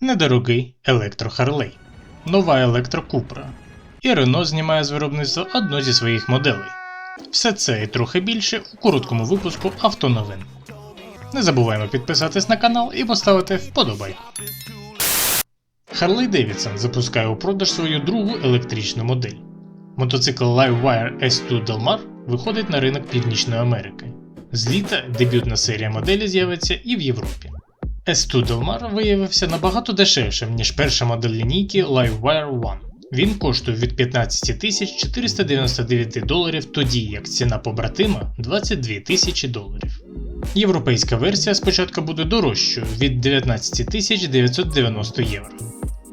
недорогий електро Харлей, нова електро Купра. І Рено знімає з виробництва одну зі своїх моделей. Все це і трохи більше у короткому випуску автоновин. Не забуваємо підписатись на канал і поставити вподобайку. Harley Davidson запускає у продаж свою другу електричну модель. Мотоцикл Livewire S2 Delmar виходить на ринок Північної Америки. З літа дебютна серія моделі з'явиться і в Європі. S2 Delmar виявився набагато дешевшим, ніж перша модель лінійки Livewire One. Він коштує від 15 тисяч 499 доларів, тоді як ціна побратима 22 тисячі доларів. Європейська версія спочатку буде дорожчою від 19 тисяч 990 євро.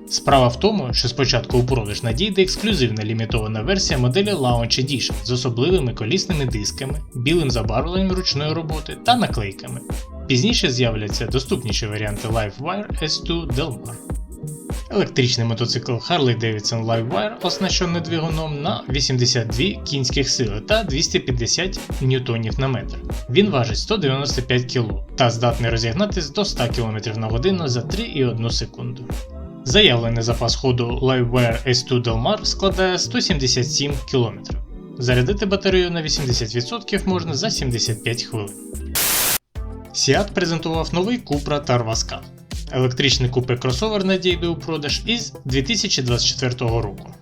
Справа в тому, що спочатку у продаж надійде ексклюзивна лімітована версія моделі Launch Edition з особливими колісними дисками, білим забарвленням ручної роботи та наклейками. Пізніше з'являться доступніші варіанти Livewire S2 Delmar. Електричний мотоцикл Harley Davidson Livewire оснащений двигуном на 82 кінських сили та 250 ньютонів на метр. Він важить 195 кг та здатний розігнатись до 100 км на годину за 3,1 секунду. Заявлений запас ходу Livewire S2 Delmar складає 177 км. Зарядити батарею на 80% можна за 75 хвилин. Seat презентував новий Cupra Tarvascan. Електричний купе кросовер надійде у продаж із 2024 року.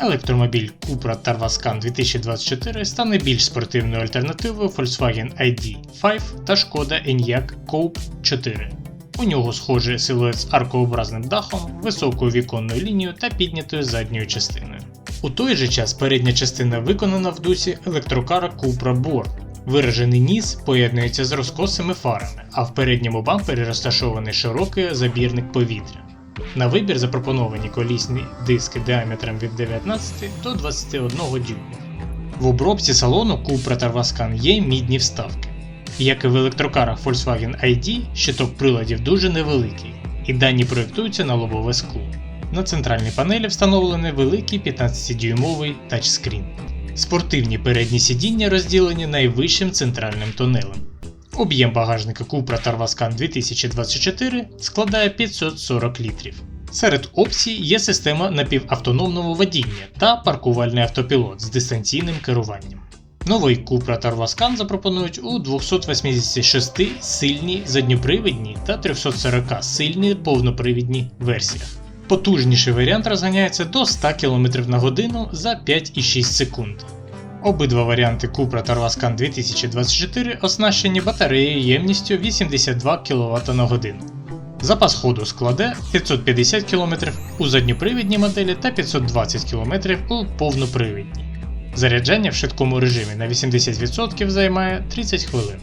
Електромобіль Cupra Tarvascan 2024 стане більш спортивною альтернативою Volkswagen ID5 та Шкода Enyaq Coupe 4. У нього схожий силует з аркообразним дахом, високою віконною лінією та піднятою задньою частиною. У той же час передня частина виконана в дусі електрокара Cupra Born. Виражений ніс поєднується з розкосими фарами, а в передньому бампері розташований широкий забірник повітря. На вибір запропоновані колісні диски діаметром від 19 до 21 дюймів. В обробці салону Cupra Tarvascan є мідні вставки. Як і в електрокарах Volkswagen ID, щиток приладів дуже невеликий, і дані проєктуються на лобове скло. На центральній панелі встановлений великий 15-дюймовий тачскрін. Спортивні передні сидіння розділені найвищим центральним тунелем. Об'єм багажника Cupra Tarvascan 2024 складає 540 літрів. Серед опцій є система напівавтономного водіння та паркувальний автопілот з дистанційним керуванням. Новий Cupra Tarvascan запропонують у 286 сильній задньопривідній та 340 сильній повнопривідній версіях. Потужніший варіант розганяється до 100 км на годину за 5,6 секунд. Обидва варіанти Cupra Tarvascan 2024 оснащені батареєю ємністю 82 кВт на годину. Запас ходу складе 550 км у задньопривідній моделі та 520 км у повнопривідній. Заряджання в швидкому режимі на 80% займає 30 хвилин.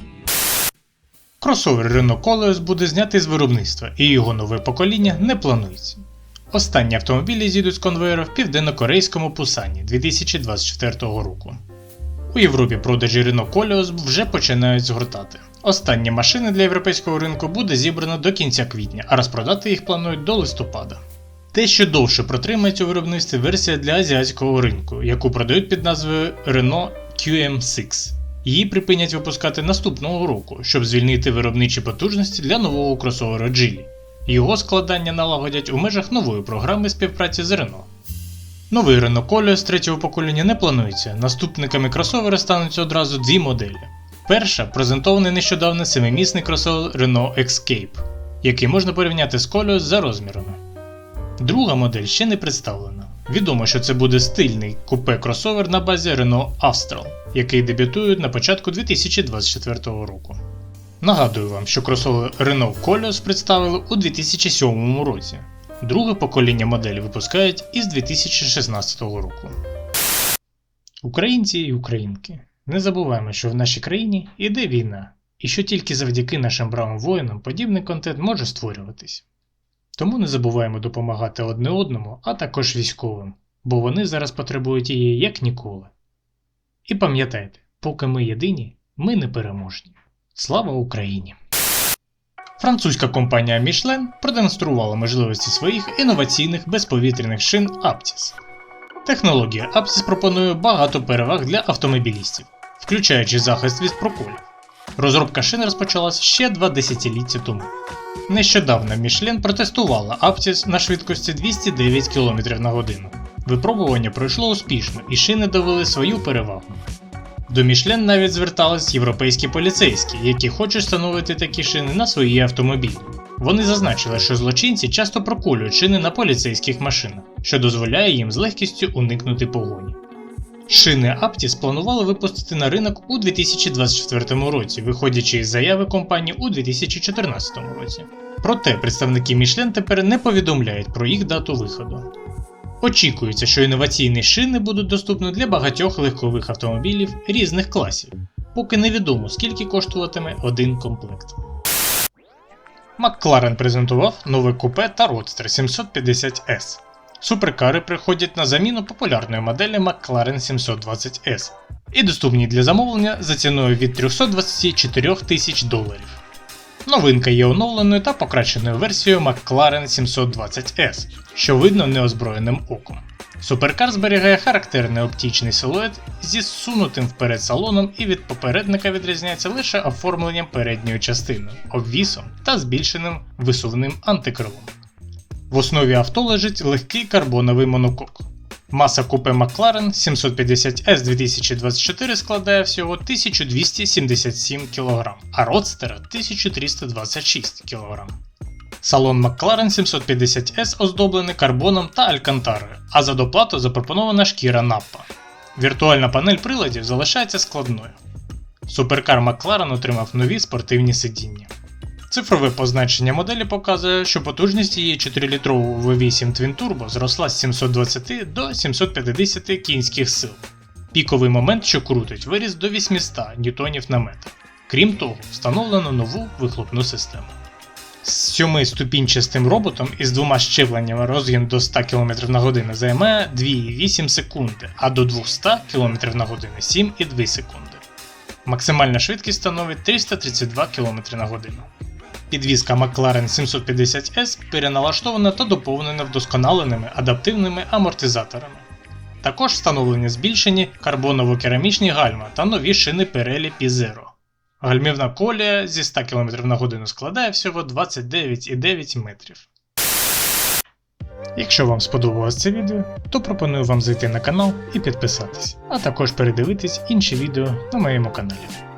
Кросовер Renault Koleos буде знятий з виробництва, і його нове покоління не планується. Останні автомобілі зійдуть з конвейера в південно-корейському Пусані 2024 року. У Європі продажі Renault Koleos вже починають згортати. Останні машини для європейського ринку буде зібрано до кінця квітня, а розпродати їх планують до листопада. Те, що довше протримається у виробництві версія для азіатського ринку, яку продають під назвою Renault QM6. Її припинять випускати наступного року, щоб звільнити виробничі потужності для нового кросовера Geely. Його складання налагодять у межах нової програми співпраці з Renault. Новий Renault Koleos третього покоління не планується, наступниками кросовера стануть одразу дві моделі. Перша презентований нещодавно семимісний кросовер Renault Escape, який можна порівняти з Koleos за розмірами. Друга модель ще не представлена. Відомо, що це буде стильний купе кросовер на базі Renault Austral, який дебютує на початку 2024 року. Нагадую вам, що кросовер Renault Koleos представили у 2007 році. Друге покоління моделі випускають із 2016 року. Українці і українки. Не забуваємо, що в нашій країні іде війна, і що тільки завдяки нашим бравим воїнам подібний контент може створюватись. Тому не забуваємо допомагати одне одному, а також військовим, бо вони зараз потребують її як ніколи. І пам'ятайте, поки ми єдині, ми не переможні. Слава Україні! Французька компанія Michelin продемонструвала можливості своїх інноваційних безповітряних шин Aptis. Технологія Aptis пропонує багато переваг для автомобілістів, включаючи захист від проколів. Розробка шин розпочалась ще два десятиліття тому. Нещодавно Мішлен протестувала Aptis на швидкості 209 км на годину. Випробування пройшло успішно і шини довели свою перевагу. До Мішлен навіть звертались європейські поліцейські, які хочуть встановити такі шини на свої автомобілі. Вони зазначили, що злочинці часто проколюють шини на поліцейських машинах, що дозволяє їм з легкістю уникнути погоні. Шини Aptis планували випустити на ринок у 2024 році, виходячи із заяви компанії у 2014 році. Проте представники Michelin тепер не повідомляють про їх дату виходу. Очікується, що інноваційні шини будуть доступні для багатьох легкових автомобілів різних класів, поки невідомо скільки коштуватиме один комплект. McLaren презентував нове купе та Roadster 750S. Суперкари приходять на заміну популярної моделі McLaren 720S і доступні для замовлення за ціною від 324 тисяч доларів. Новинка є оновленою та покращеною версією McLaren 720S, що видно неозброєним оком. Суперкар зберігає характерний оптичний силует зі зсунутим вперед салоном і від попередника відрізняється лише оформленням передньої частини, обвісом та збільшеним висувним антикрилом. В основі авто лежить легкий карбоновий монокок. Маса купе McLaren 750S 2024 складає всього 1277 кг, а Roadster 1326 кг. Салон McLaren 750S оздоблений карбоном та алькантарою, а за доплату запропонована шкіра Nappa. Віртуальна панель приладів залишається складною. Суперкар McLaren отримав нові спортивні сидіння. Цифрове позначення моделі показує, що потужність її 4-літрового V8 Twin Turbo зросла з 720 до 750 кінських сил. Піковий момент, що крутить, виріс до 800 ньютонів на метр. Крім того, встановлено нову вихлопну систему. З 7-ступінчастим роботом із двома щепленнями розгін до 100 км на годину займає 2,8 секунди, а до 200 км на годину 7,2 секунди. Максимальна швидкість становить 332 км на годину. Підвізка McLaren 750S переналаштована та доповнена вдосконаленими адаптивними амортизаторами. Також встановлені збільшені карбоново-керамічні гальма та нові шини Pirelli P0. Гальмівна колія зі 100 км на годину складає всього 29,9 метрів. Якщо вам сподобалось це відео, то пропоную вам зайти на канал і підписатись, а також передивитись інші відео на моєму каналі.